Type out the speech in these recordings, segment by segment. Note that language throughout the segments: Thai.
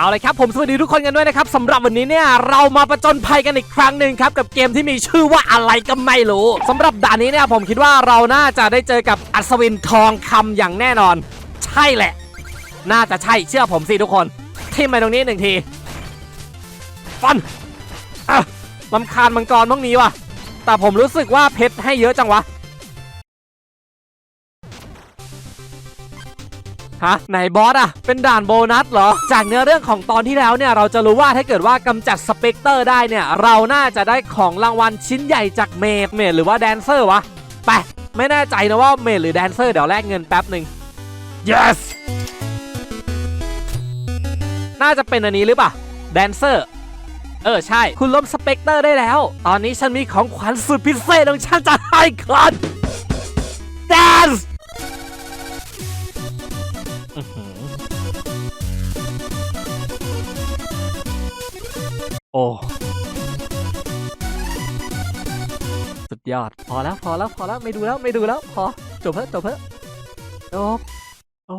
เอาเลยครับผมสวัสดีทุกคนกันด้วยนะครับสำหรับวันนี้เนี่ยเรามาประจนภัยกันอีกครั้งหนึ่งครับกับเกมที่มีชื่อว่าอะไรก็ไม่รู้สำหรับด่านนี้เนี่ยผมคิดว่าเราน่าจะได้เจอกับอัศวินทองคำอย่างแน่นอน ใช่แหละ น่าจะใช่เชื่อผมสิทุกคนทิมไปตรงนี้หนึ่งทีฟันอะลำคาญมังกรพวกนี้ว่ะแต่ผมรู้สึกว่าเพชรให้เยอะจังวะ ฮะไหนบอสอะเป็นด่านโบนัสเหรอ จากเนื้อเรื่องของตอนที่แล้วเนี่ยเราจะรู้ว่าถ้าเกิดว่ากำจัดสเปกเตอร์ได้เนี่ยเราน่าจะได้ของรางวัลชิ้นใหญ่จากเมดเมดหรือว่าแดนเซอร์วะไปไม่แน่ใจนะว่าเมดหรือแดนเซอร์เดี๋ยวแลกเงินแป๊บหนึ่ง yes น่าจะเป็นอันนี้หรือเปล่าแดนเซอร์เออใช่ คุณล้มสเปกเตอร์ได้แล้ว ตอนนี้ฉันมีของขวัญสุดพิเศษของฉันจะให้คุณแดนซ์ อ้สุดยอด พอแล้วพอแล้วพอแล้วไม่ดูแล้วไม่ดูแล้วพอจบเพิ่จบเพิ่จบโอ้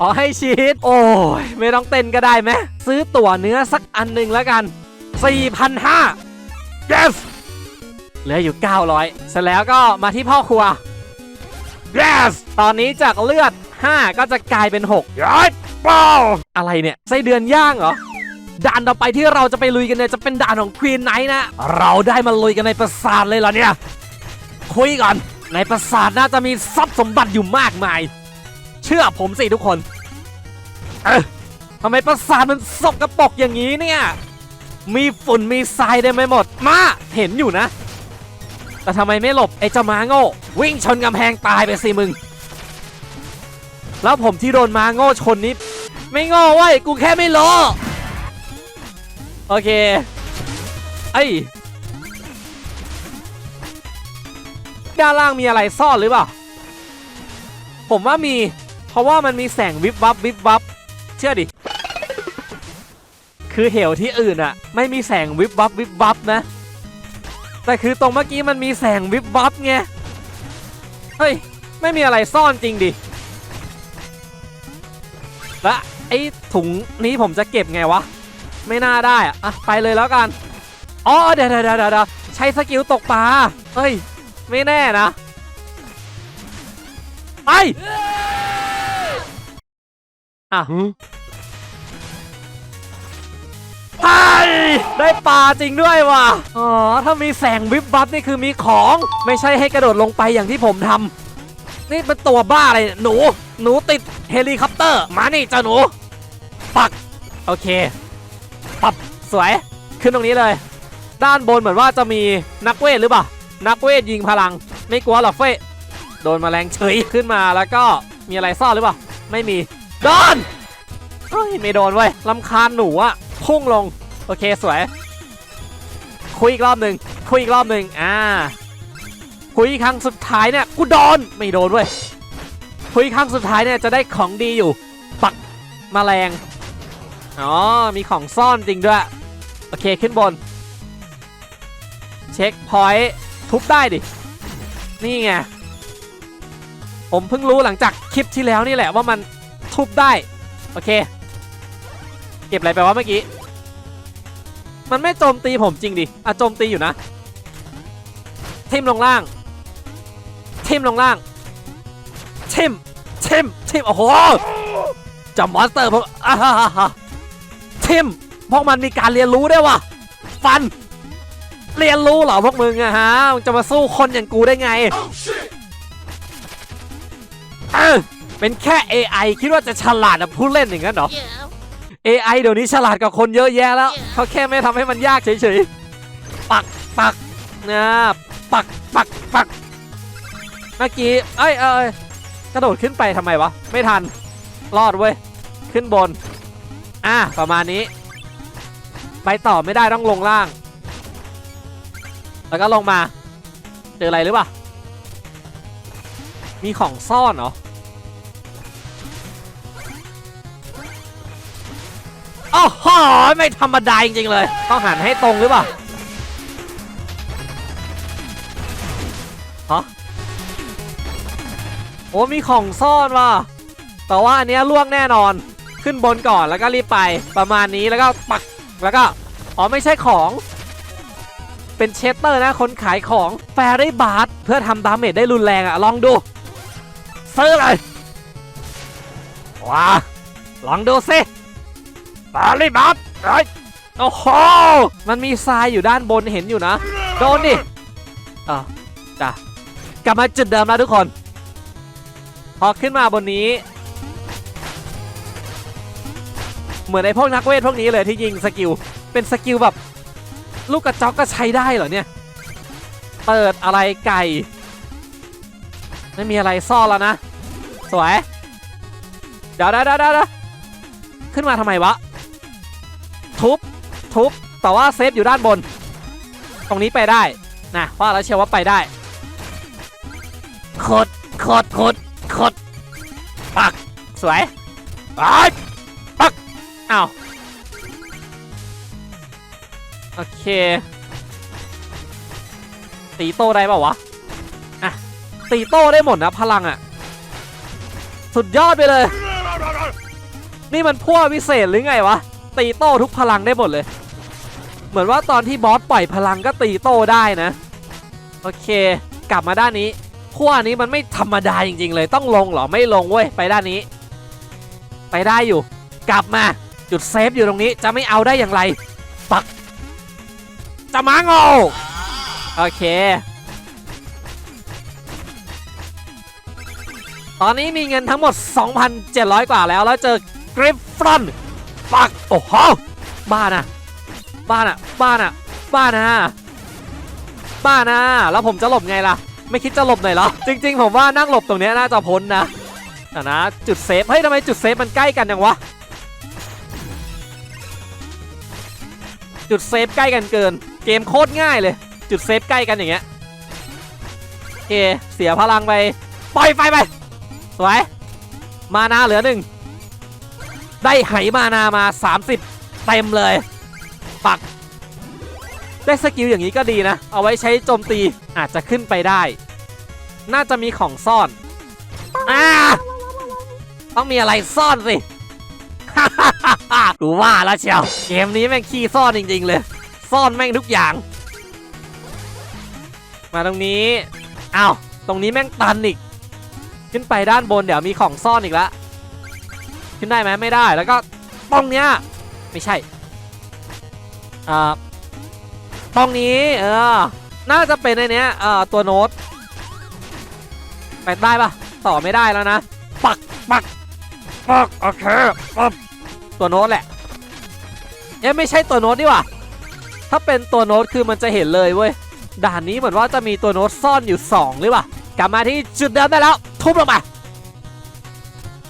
อ๋อให้ชีสโอ้ยไม่ต้องเต้นก็ได้ไหมซื้อตั๋วเนื้อสักอันหนึ่งแล้วกัน 4,500 yes เหลืออยู่ 900 เสร็จแล้วก็มาที่พ่อครัว yes ตอนนี้จากเลือด 5 ก็จะกลายเป็น6ย้อยเป้าอะไรเนี่ยไส้เดือนย่างเหรอ ด่านต่อไปที่เราจะไปลุยกันเนี่ยจะเป็นด่านของควีนไนท์นะ เราได้มาลุยกันในปราสาทเลยเหรอเนี่ย คุยก่อน ในปราสาทน่าจะมีทรัพย์สมบัติอยู่มากมาย เชื่อผมสิทุกคน เอ๊ะทำไมปราสาทมันสกรปรกอย่างนี้เนี่ย มีฝุ่นมีทรายเต็มไปหมด มา เห็นอยู่นะ แต่ทำไมไม่หลบไอ้เจ้าม้าโง่ วิ่งชนกำแพงตายไปสิมึง แล้วผมที่โดนม้าโง่ชนนี้ ไม่โง่เว้ย กูแค่ไม่รู้ โอเคไอ้ยด้านล่างมีอะไรซ่อนหรือเปล่า ผมว่ามี เพราะว่ามันมีแสงวิบวับวิบวับ เชื่อดิ คือเหวที่อื่นอะไม่มีแสงวิบวับวิบวับนะ แต่คือตรงเมื่อกี้มันมีแสงวิบวับไง เฮ้ย ไม่มีอะไรซ่อนจริงดิ และไอ้ถุงนี้ผมจะเก็บไงวะ ไม่น่าได้อะอะไปเลยแล้วกัน อ๋อเดี๋ยวเดี๋ยวเดี๋ยวเดี๋ยวใช้สกิลตกปลา เฮ้ย ไม่แน่นะ ไป อะไปได้ปลาจริงด้วยว่ะ อ๋อ ถ้ามีแสงวิบวับนี่คือมีของ ไม่ใช่ให้กระโดดลงไปอย่างที่ผมทำ นี่เป็นตัวบ้าอะไรเนี่ยหนู หนูติดเฮลิคอปเตอร์ มานี่เจ้าหนู ปัก โอเค ปับสวยขึ้นตรงนี้เลย ด้านบนเหมือนว่าจะมีนักเวทหรือเปล่านักเวทยิงพลัง ไม่กลัวหรอกเฟ้โดนแมลงเฉยขึ้นมาแล้วก็มีอะไรซ่อนหรือเปล่าไม่มีโดนเฮ้ยไม่โดนเว้ยลำคาญหนูอะพุ่งลงโอเคสวย คุยอีกรอบหนึ่งคุยอีกรอบหนึ่งอ่าคุยครั้งสุดท้ายเนี่ยกูโดนไม่โดนเว้ยคุยครั้งสุดท้ายเนี่ยจะได้ของดีอยู่ ปักมแมลง อ๋อ มีของซ่อนจริงด้วย โอเคขึ้นบน เช็คพอยต์ทุบได้ดิ นี่ไง ผมเพิ่งรู้หลังจากคลิปที่แล้วนี่แหละว่ามันทุบได้ โอเค เก็บอะไรไปวะเมื่อกี้ มันไม่โจมตีผมจริงดิอะโจมตีอยู่นะ ทิมลงล่าง ทิมลงล่าง ทิมทิมทิมโอ้โหจำมอนสเตอร์ผมอ่าฮ่าฮ่าฮ่า ทิมพวกมันมีการเรียนรู้ได้วยวะฟัน เรียนรู้เหรอพวกมึงอะฮะมึงจะมาสู้คนอย่างกูได้ไงเออเป็นแค่ AI คิดว่าจะฉลาดกับผู้เล่นอย่างนั้นเหรอ AI เดี๋ยวนี้ฉลาดกับคนเยอะแยะแล้ว เขาแค่ไม่ทำให้มันยากเฉยๆ ปักปักนะปักปักปักเมื่อกี้ เอ้ยเอ้ยกระโดดขึ้นไปทำไมวะ ไม่ทัน รอดเว้ย ขึ้นบน อะประมาณนี้ ไปต่อไม่ได้ต้องลงล่าง แล้วก็ลงมา เจออะไรหรือเปล่า มีของซ่อนเหรอโอ้โหไม่ธรรมดาจริงๆเลย ต้องหันให้ตรงหรือเปล่าฮะโอ้มีของซ่อนว่ะแต่ว่าอันเนี้ยล่วงแน่นอน ขึ้นบนก่อนแล้วก็รีบไปประมาณนี้แล้วก็ปักแล้วก็อ๋อไม่ใช่ของเป็นเชสเตอร์นะคนขายของแฟรี่บาร์เพื่อทำดาเมจได้รุนแรงอะลองดูซื้อเลยว้าลองดูสิแฟรี่บาร์เอ้ยโอ้โหมันมีทรายอยู่ด้านบนเห็นอยู่นะ โดนดิอะจ้ะกลับมาจุดเดิมแล้วทุกคน พอขึ้นมาบนนี้ เหมือนไอ้พวกนักเวทพวกนี้เลยที่ยิงสกิล เป็นสกิลแบบ ลูกกระจอกก็ใช้ได้เหรอเนี่ย เปิดอะไรไก่ไม่มีอะไรซ่อนแล้วนะ สวย เดี๋ยวเดี๋ยวเดี๋ยวเดี๋ยวขึ้นมาทำไมวะ ทุบ ทุบ แต่ว่าเซฟอยู่ด้านบน ตรงนี้ไปได้นะว่าแล้วเชียวว่าไปได้ขดขดขดขดปัก สวยไป อ้าว โอเค ตีโต้ได้เปล่าวะ อะ ตีโต้ได้หมดนะพลังอะ สุดยอดไปเลย นี่มันพั่ววิเศษหรือไงวะ ตีโต้ทุกพลังได้หมดเลย เหมือนว่าตอนที่บอสปล่อยพลังก็ตีโต้ได้นะ โอเค กลับมาด้านนี้พั่วนี้มันไม่ธรรมดาจริง ๆ เลยต้องลงเหรอไม่ลงเว้ยไปด้านนี้ ไปได้อยู่ กลับมา จุดเซฟอยู่ตรงนี้จะไม่เอาได้อย่างไร ปัก จะมาโงโอเค ตอนนี้มีเงินทั้งหมด 2,700 กว่าแล้ว แล้วเจอกริฟฟอนปัก โอ้โห บ้านะ บ้านะ บ้านะ บ้านะ บ้านะ แล้วผมจะหลบไงล่ะ ไม่คิดจะหลบหน่อยเหรอ จริง ๆ ผมว่านั่งหลบตรงนี้น่าจะพ้นนะแต่นะ จุดเซฟ เฮ้ยทำไมจุดเซฟมันใกล้กันยังวะ จุดเซฟใกล้กันเกิน เกมโคตรง่ายเลย จุดเซฟใกล้กันอย่างเงี้ยโอเคเสียพลังไปปล่อยไฟไปสวยมานาเหลือหนึ่งได้ไหมานามา 30 เต็มเลย ปัก ได้สกิลอย่างนี้ก็ดีนะ เอาไว้ใช้โจมตีอาจจะขึ้นไปได้ น่าจะมีของซ่อน อ่า ต้องมีอะไรซ่อนสิ กูว่าแล้วเชียว เกมนี้แม่งขี้ซ่อนจริง ๆ เลย ซ่อนแม่งทุกอย่าง มาตรงนี้อ้าวตรงนี้แม่งตันอีก ขึ้นไปด้านบนเดี๋ยวมีของซ่อนอีกแล้วขึ้นได้ไหมไม่ได้แล้วก็ตรงเนี้ยไม่ใช่อ่าตรงนี้เออน่าจะเป็นในเนี้ยเอ่อตัวโน้ตไปได้ปะต่อไม่ได้แล้วนะ ปักปักปักโอเคปัก ตัวโน้ตแหละเอ๊ะไม่ใช่ตัวโน้ตนี่หว่าถ้าเป็นตัวโน้ตคือมันจะเห็นเลยเว้ยด่านนี้เหมือนว่าจะมีตัวโน้ตซ่อนอยู่ 2 หรือเปล่ากลับมาที่จุดเดิมได้แล้ว ทุบลงมา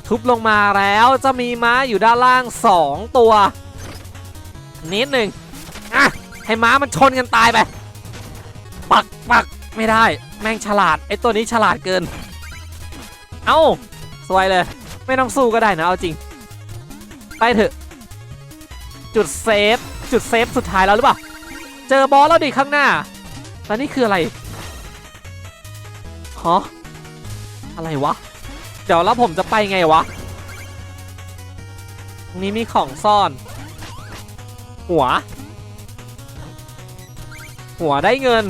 ทุบลงมาแล้วจะมีม้าอยู่ด้านล่าง 2 ตัว นิดหนึ่งอะให้ม้ามันชนกันตายไปปักปักไม่ได้ แม่งฉลาดไอตัวนี้ฉลาดเกิน เอ้าสวยเลย ไม่ต้องสู้ก็ได้นะเอาจริง ไปเถอะ จุดเซฟ จุดเซฟสุดท้ายแล้วหรือเปล่า เจอบอสแล้วดิข้างหน้าแล้วนี่คืออะไรฮะอะไรวะ เดี๋ยวแล้วผมจะไปไงวะ ตรงนี้มีของซ่อน หัว หัวได้เงิน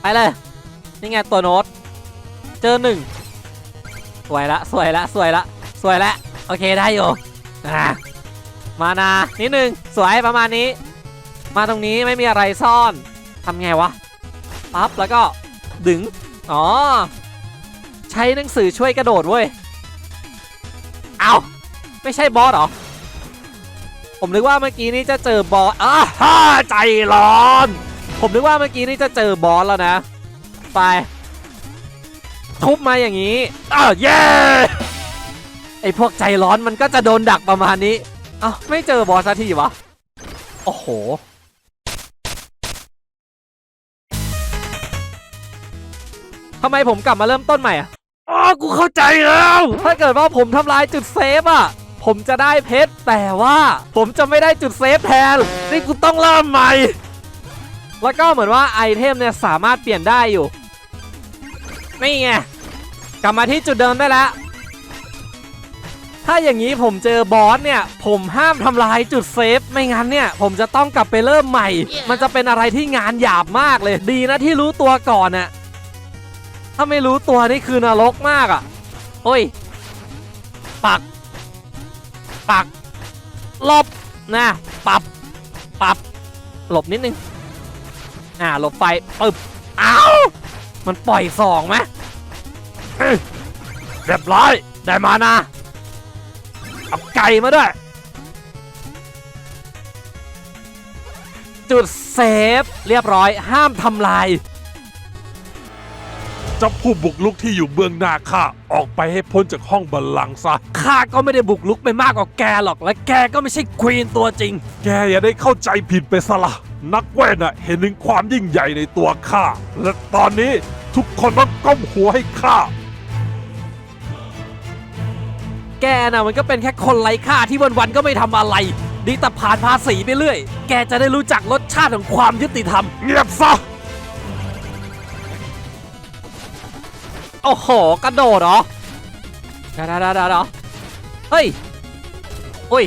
ไปเลย นี่ไงตัวโน้ต เจอหนึ่ง สวยละสวยละสวยละสวยละโอเคได้อยู่มานานิดนึงสวยประมาณนี้ มาตรงนี้ไม่มีอะไรซ่อนทำไงวะปั๊บแล้วก็ดึงอ๋อ ใช้หนังสือช่วยกระโดดเว้ยเอาไม่ใช่บอสเหรอ ผมนึกว่าเมื่อกี้นี้จะเจอบอสอ้าฮ่าใจร้อน ผมนึกว่าเมื่อกี้นี้จะเจอบอสแล้วนะ ไป ทุบมาอย่างนี้อ้าวเย้ไอพวกใจร้อนมันก็จะโดนดักประมาณนี้เอ้าไม่เจอบอสสักทีวะ โอ้โห ทำไมผมกลับมาเริ่มต้นใหม่อะอ๋อกูเข้าใจแล้ว ถ้าเกิดว่าผมทำลายจุดเซฟอะ ผมจะได้เพชร แต่ว่าผมจะไม่ได้จุดเซฟแทน นี่กูต้องเริ่มใหม่ แล้วก็เหมือนว่าไอเทมเนี่ยสามารถเปลี่ยนได้อยู่ นี่ไง กลับมาที่จุดเดิมได้แล้ว ถ้าอย่างนี้ผมเจอบอสเนี่ย ผมห้ามทำลายจุดเซฟ ไม่งั้นเนี่ย ผมจะต้องกลับไปเริ่มใหม่ มันจะเป็นอะไรที่งานหยาบมากเลย ดีนะที่รู้ตัวก่อนน่ะ ถ้าไม่รู้ตัวนี่คือนรกมากอะ โอ้ย ปัก ปักหลบ นะ ปับ ปับ หลบนิดนึง อ่า หลบไฟปึ๊บ อ้าว มันปล่อยสองไหม เรียบร้อย ได้มานะ เอาไก่มาด้วย จุดเซฟ เรียบร้อย ห้ามทำลายจ้าผู้บุกลุกที่อยู่เบื้องหน้าข้าออกไปให้พ้นจากห้องบัลลังก์ซะ ข้าก็ไม่ได้บุกลุกไปมากกว่าแกหรอก และแกก็ไม่ใช่ควีนตัวจริง แกอย่าได้เข้าใจผิดไปซะละ นักเวทน่ะเห็นถึงความยิ่งใหญ่ในตัวข้า และตอนนี้ทุกคนต้องก้มหัวให้ข้า แกน่ะมันก็เป็นแค่คนไร้ค่าที่วันๆก็ไม่ทำอะไร ดีแต่ผ่านภาษีไปเรื่อย แกจะได้รู้จักรสชาติของความยุติธรรม เงียบซะ โอ้โห กระโดดเหรอเดาดาดาดาเฮ้ยโอ้ย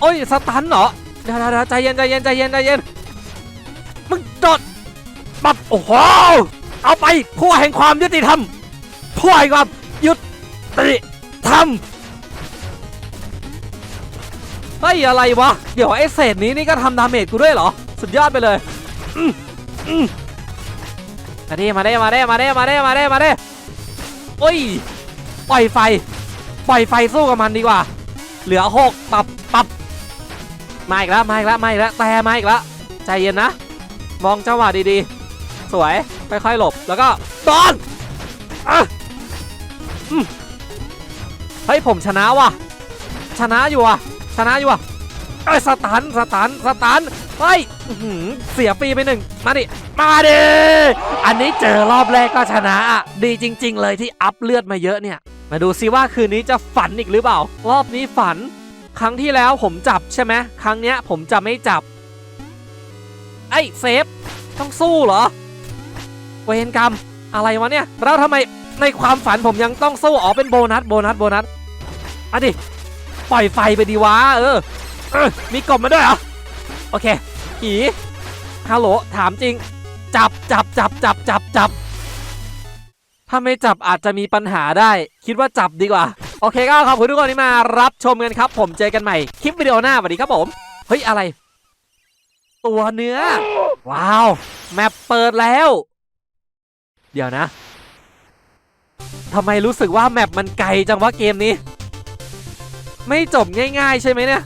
โอ้ยสตันเหรอเดาดาดาใจเย็นใจเย็นใจเย็นใจเย็น มึงโดดปับโอ้โห เอาไปขั้วแห่งความยุติธรรมขั้วแห่งความยุติ ธรรมเฮ้ยอะไรวะ เดี๋ยวไอ้เศษนี้นี่ก็ทำดาเมจกูด้วยเหรอ สุดยอดไปเลยมอืมมาดิมาเด้มาเด้มาเด้มาเด้มาเด้มาเด้โอ้ยปล่อยไฟ ปล่อยไฟสู้กับมันดีกว่า เหลือหกปับปับมาอีกแล้วมาอีกแล้วมาอีกแล้วแต่มาอีกแล้วใจเย็นนะ มองจังหวะดีๆ สวยค่อยๆหลบแล้วก็ตอนอะอืม เฮ้ยผมชนะว่ะ ชนะอยู่อะ ชนะอยู่อะเอ้ยสตันสตันสตันเฮ้ยเสียฟรีไปหนึ่งมาดิ มาดิ อันนี้เจอรอบแรกก็ชนะอะดีจริง ๆ เลยที่อัพเลือดมาเยอะเนี่ย มาดูซิว่าคืนนี้จะฝันอีกหรือเปล่า รอบนี้ฝัน ครั้งที่แล้วผมจับใช่ไหมครั้งเนี้ยผมจะไม่จับ ไอ้เซฟ ต้องสู้เหรอ เวรกรรม อะไรวะเนี่ย แล้วทำไมในความฝันผมยังต้องสู้ อ๋อเป็นโบนัส โบนัส โบนัส มาดิ ปล่อยไฟไปดีวะเออเออ มีกบมาด้วยเหรอ โอเคผีฮัลโหล ถามจริง จับจับจับจับจับจับ ถ้าไม่จับอาจจะมีปัญหาได้ คิดว่าจับดีกว่า โอเคก็ขอบคุณทุกคนที่มารับชมกันครับ ผมเจอกันใหม่ คลิปวิดีโอหน้าสวัสดีครับผม เฮ้ย อะไร ตัวเนื้อ ว้าว แมปเปิดแล้ว เดี๋ยวนะทำไมรู้สึกว่าแมปมันไกลจังวะเกมนี้ ไม่จบง่าย ๆ ใช่ไหมเนี่ย